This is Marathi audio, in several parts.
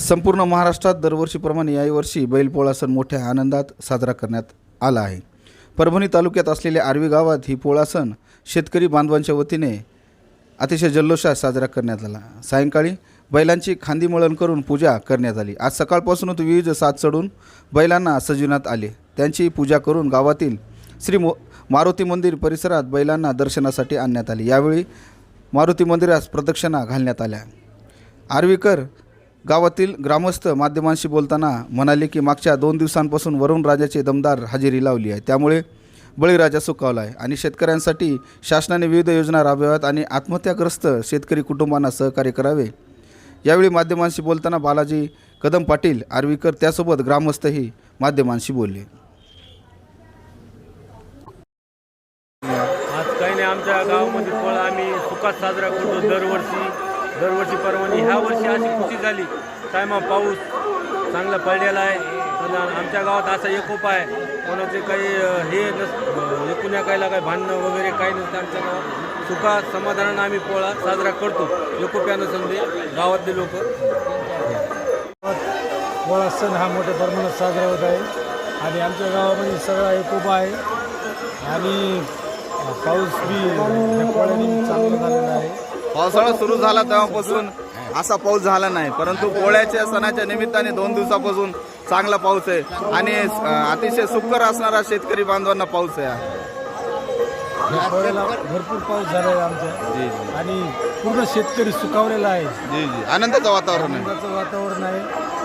संपूर्ण महाराष्ट्रात दरवर्षीप्रमाणे याही बैलपोळा सण मोठ्या आनंदात साजरा करण्यात आला आहे. परभणी तालुक्यात असलेल्या आर्वी गावात ही पोळा सण शेतकरी बांधवांच्या वतीने अतिशय जल्लोषात साजरा करण्यात आला. सायंकाळी बैलांची खांदी मळण करून पूजा करण्यात आली. आज सकाळपासूनच विविध साथ चढून बैलांना सजविण्यात आले. त्यांची पूजा करून गावातील श्री मो मारुती मंदिर परिसरात बैलांना दर्शनासाठी आणण्यात आले. यावेळी मारुती मंदिरास प्रदक्षिणा घालण्यात आल्या. आर्वीकर गावातील ग्रामस्थ माध्यमांशी बोलताना म्हणाले की मागच्या दोन दिवसांपासून वरुण राजाची दमदार हजेरी लावली आहे. त्यामुळे बळीराजा सुकावला आहे आणि शेतकऱ्यांसाठी शासनाने विविध योजना राबवाव्यात आणि आत्महत्याग्रस्त शेतकरी कुटुंबांना सहकार्य करावे. यावेळी माध्यमांशी बोलताना बालाजी कदम पाटील आर्वीकर त्यासोबत ग्रामस्थही माध्यमांशी बोलले. आज काही नाही आमच्या गावामध्ये फळ आम्ही सुखात साजरा करतो दरवर्षी. दरवर्षी परवानी ह्या वर्षी अशी खुशी झाली. टायमा पाऊस चांगला पडलेला आहे. आमच्या गावात असा एकोप आहे. कोणाचे काही हे नस एकूण्या काहीला काही भांडणं वगैरे काही नसतं आमच्या गावात. सुखा समाधानानं आम्ही पोळा साजरा करतो. एकोप्यानं समजे गावातले लोक. पोळा सण हा मोठ्या प्रमाणात साजरा होत आहे. आणि आमच्या गावामध्ये सगळा एकोपा आहे. आणि पाऊस बी पोळ्याने चांगला पावसाळा सुरू झाला तेव्हापासून असा पाऊस झाला नाही. परंतु पोळ्याच्या सणाच्या निमित्ताने दोन दिवसापासून चांगला पाऊस आहे. आणि अतिशय सुकर असणारा शेतकरी बांधवांना पाऊस आहे भरपूर पाऊस झाला आहे आमच्या आणि पूर्ण शेतकरी सुखावलेला आहे. जी जी. आनंदाचं वातावरण आहे. आनंदाचं वातावरण आहे.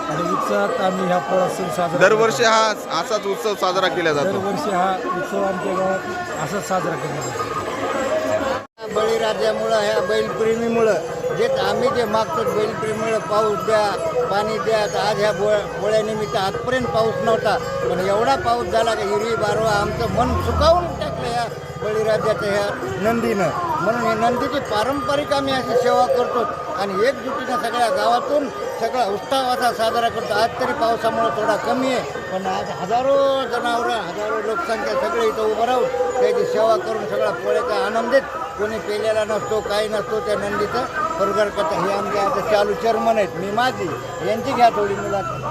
आणि उत्साहात आम्ही हा पोळा सण साजरा दरवर्षी हा असाच उत्सव साजरा केला. जातो. दरवर्षी हा उत्सव आमच्या गावात असाच साजरा करण्यात येतो बळीराजामुळं ह्या बैलप्रेमीमुळं जे आम्ही जे मागतो बैलप्रेमीमुळं पाऊस द्या पाणी द्या तर आज ह्या बो पोळ्यानिमित्त आजपर्यंत पाऊस नव्हता. पण एवढा पाऊस झाला की हिरवी बारवा आमचं मन सुकावून टाकलं ह्या बळीराजाच्या ह्या नंदीनं. म्हणून हे नंदीची पारंपरिक आम्ही अशी सेवा करतो आणि एकजुटीनं सगळ्या गावातून सगळा उत्साह असा साजरा करतो. आज तरी पावसामुळं थोडा कमी आहे पण आज हजारो जनावरं हजारो लोकसंख्या सगळे इथं उभं राहून त्याची सेवा करून सगळा पोळ्याचा आनंदित कोणी पेलेला नसतो काही नसतो त्या नंदीचं. प्रकार करता हे आमच्या आता चालू चर्मन आहेत. मी माझी यांची घ्या थोडी मुलाखत.